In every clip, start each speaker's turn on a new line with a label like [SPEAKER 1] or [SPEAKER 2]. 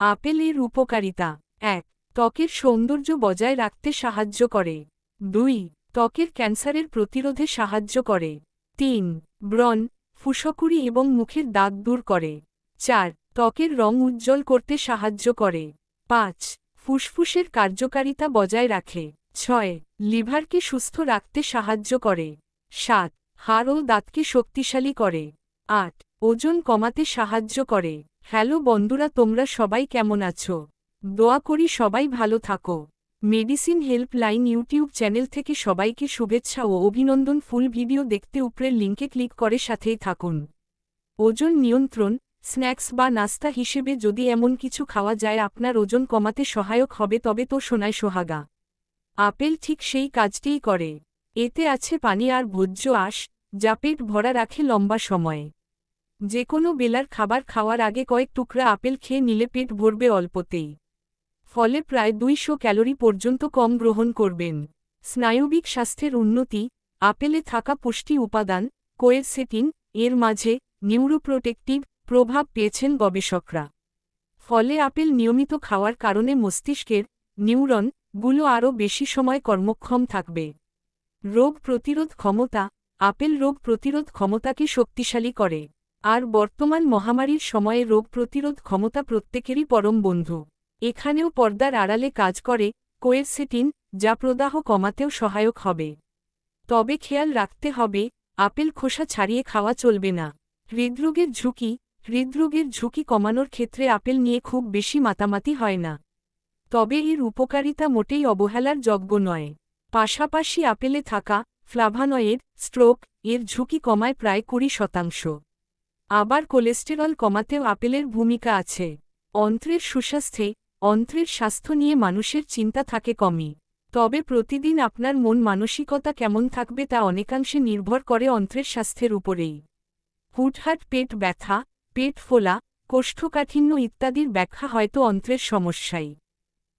[SPEAKER 1] আপেলের উপকারিতা। এক, ত্বকের সৌন্দর্য বজায় রাখতে সাহায্য করে। দুই, ত্বকের ক্যান্সারের প্রতিরোধে সাহায্য করে। তিন, ব্রণ, ফুসকুড়ি এবং মুখের দাগ দূর করে। চার, ত্বকের রং উজ্জ্বল করতে সাহায্য করে। পাঁচ, ফুসফুসের কার্যকারিতা বজায় রাখে। ছয়, লিভারকে সুস্থ রাখতে সাহায্য করে। সাত, হাড় ও দাঁতকে শক্তিশালী করে। আট, ওজন কমাতে সাহায্য করে। হ্যালো বন্ধুরা, তোমরা সবাই কেমন আছো? দোয়া করি সবাই ভালো থাকো। মেডিসিন হেল্পলাইন ইউটিউব চ্যানেল থেকে সবাইকে শুভেচ্ছা ও অভিনন্দন। ফুল ভিডিও দেখতে উপরের লিঙ্কে ক্লিক করে সাথেই থাকুন। ওজন নিয়ন্ত্রণ, স্ন্যাক্স বা নাস্তা হিসেবে যদি এমন কিছু খাওয়া যায়, আপনার ওজন কমাতে সহায়ক হবে, তবে তো সোনায় সোহাগা। আপেল ঠিক সেই কাজটিই করে। এতে আছে পানি আর ভোজ্য আশ, যা পেট ভরা রাখে লম্বা সময়ে। যে কোনো বেলার খাবার খাওয়ার আগে কয়েক টুকরা আপেল খেয়ে নিলে পেট ভরবে অল্পতেই। ফলে প্রায় দুইশো ক্যালোরি পর্যন্ত কম গ্রহণ করবেন। স্নায়বিক স্বাস্থ্যের উন্নতি, আপেলে থাকা পুষ্টি উপাদান কোয়েরসেটিন এর মাঝে নিউরোপ্রোটেক্টিভ প্রভাব পেয়েছেন গবেষকরা। ফলে আপেল নিয়মিত খাওয়ার কারণে মস্তিষ্কের নিউরনগুলো আরও বেশি সময় কর্মক্ষম থাকবে। রোগ প্রতিরোধ ক্ষমতা, আপেল রোগ প্রতিরোধ ক্ষমতাকে শক্তিশালী করে। আর বর্তমান মহামারীর সময়ে রোগ প্রতিরোধ ক্ষমতা প্রত্যেকেরই পরম বন্ধু। এখানেও পর্দার আড়ালে কাজ করে কোয়েরসেটিন, যা প্রদাহ কমাতেও সহায়ক হবে। তবে খেয়াল রাখতে হবে, আপেল খোসা ছাড়িয়ে খাওয়া চলবে না। হৃদরোগের ঝুঁকি হৃদরোগের ঝুঁকি কমানোর ক্ষেত্রে আপেল নিয়ে খুব বেশি মাতামাতি হয় না। তবে এর উপকারিতা মোটেই অবহেলার যজ্ঞ নয়। পাশাপাশি আপেলে থাকা ফ্লাভানয়েড, স্ট্রোক, এর ঝুঁকি কমায় প্রায় কুড়ি শতাংশ। আবার কোলেস্টেরল কমাতেও আপেলের ভূমিকা আছে। অন্ত্রের সুস্বাস্থ্যে, অন্ত্রের স্বাস্থ্য নিয়ে মানুষের চিন্তা থাকে কমই। তবে প্রতিদিন আপনার মন মানসিকতা কেমন থাকবে তা অনেকাংশে নির্ভর করে অন্ত্রের স্বাস্থ্যের উপরেই। হুটহাট পেট ব্যথা, পেট ফোলা, কোষ্ঠকাঠিন্য ইত্যাদির ব্যাখ্যা হয়তো অন্ত্রের সমস্যাই।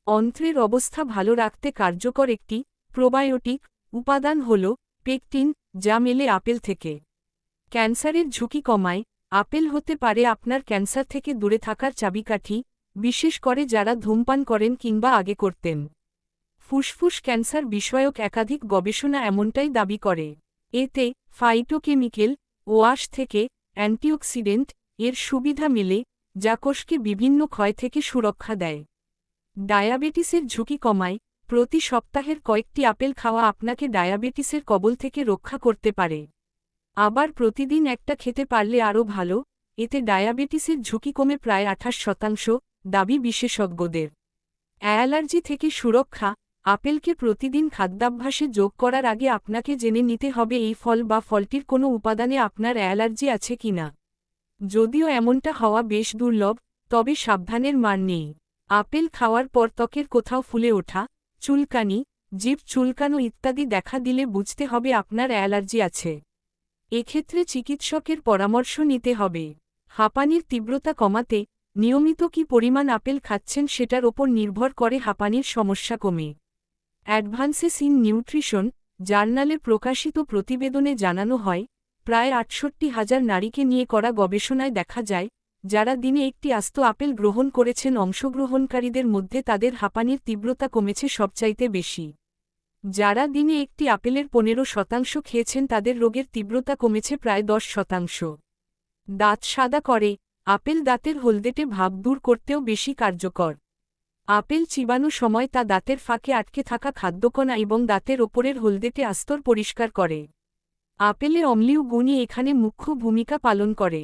[SPEAKER 1] অন্ত্রের অবস্থা ভালো রাখতে কার্যকর একটি প্রোবায়োটিক উপাদান হল পেকটিন, যা মেলে আপেল থেকে। ক্যান্সারের ঝুঁকি কমায় আপেল হতে পারে আপনার ক্যান্সার থেকে দূরে থাকার চাবিকাঠি, বিশেষ করে যারা ধূমপান করেন কিংবা আগে করতেন। ফুসফুস ক্যান্সার বিষয়ক একাধিক গবেষণা এমনটাই দাবি করে। এতে ফাইটোকেমিক্যাল ওয়াশ থেকে অ্যান্টিঅক্সিডেন্ট এর সুবিধা মেলে, যা কোষকে বিভিন্ন ক্ষয় থেকে সুরক্ষা দেয়। ডায়াবেটিসের ঝুঁকি কমায়, প্রতি সপ্তাহের কয়েকটি আপেল খাওয়া আপনাকে ডায়াবেটিসের কবল থেকে রক্ষা করতে পারে। আবার প্রতিদিন একটা খেতে পারলে আরও ভালো, এতে ডায়াবেটিসের ঝুঁকি কমে প্রায় আঠাশ শতাংশ, দাবি বিশেষজ্ঞদের। অ্যালার্জি থেকে সুরক্ষা, আপেলকে প্রতিদিন খাদ্যাভ্যাসে যোগ করার আগে আপনাকে জেনে নিতে হবে এই ফল বা ফলটির কোনো উপাদানে আপনার অ্যালার্জি আছে কিনা যদিও এমনটা হওয়া বেশ দুর্লভ, তবে সাবধানের মান নেই। আপেল খাওয়ার পর ত্বকের কোথাও ফুলে ওঠা, চুলকানি, জিভ চুলকানো ইত্যাদি দেখা দিলে বুঝতে হবে আপনার অ্যালার্জি আছে। এক্ষেত্রে চিকিৎসকের পরামর্শ নিতে হবে। হাঁপানির তীব্রতা কমাতে নিয়মিত কি পরিমাণ আপেল খাচ্ছেন সেটার ওপর নির্ভর করে হাঁপানির সমস্যা কমে। অ্যাডভান্সেস ইন নিউট্রিশন জার্নালে প্রকাশিত প্রতিবেদনে জানানো হয়, প্রায় আটষট্টি হাজার নারীকে নিয়ে করা গবেষণায় দেখা যায়, যারা দিনে একটি আস্ত আপেল গ্রহণ করেছেন অংশগ্রহণকারীদের মধ্যে তাদের হাঁপানির তীব্রতা কমেছে সবচাইতে বেশি। যারা দিনে একটি আপেলের পনেরো শতাংশ খেয়েছেন তাদের রোগের তীব্রতা কমেছে প্রায় দশ শতাংশ। দাঁত সাদা করে, আপেল দাঁতের হলদেটে ভাব দূর করতেও বেশি কার্যকর। আপেল চিবানো সময় তা দাঁতের ফাঁকে আটকে থাকা খাদ্যকণা এবং দাঁতের ওপরের হলদেটে আস্তর পরিষ্কার করে। আপেলে অম্লীয় গুণই এখানে মুখ্য ভূমিকা পালন করে।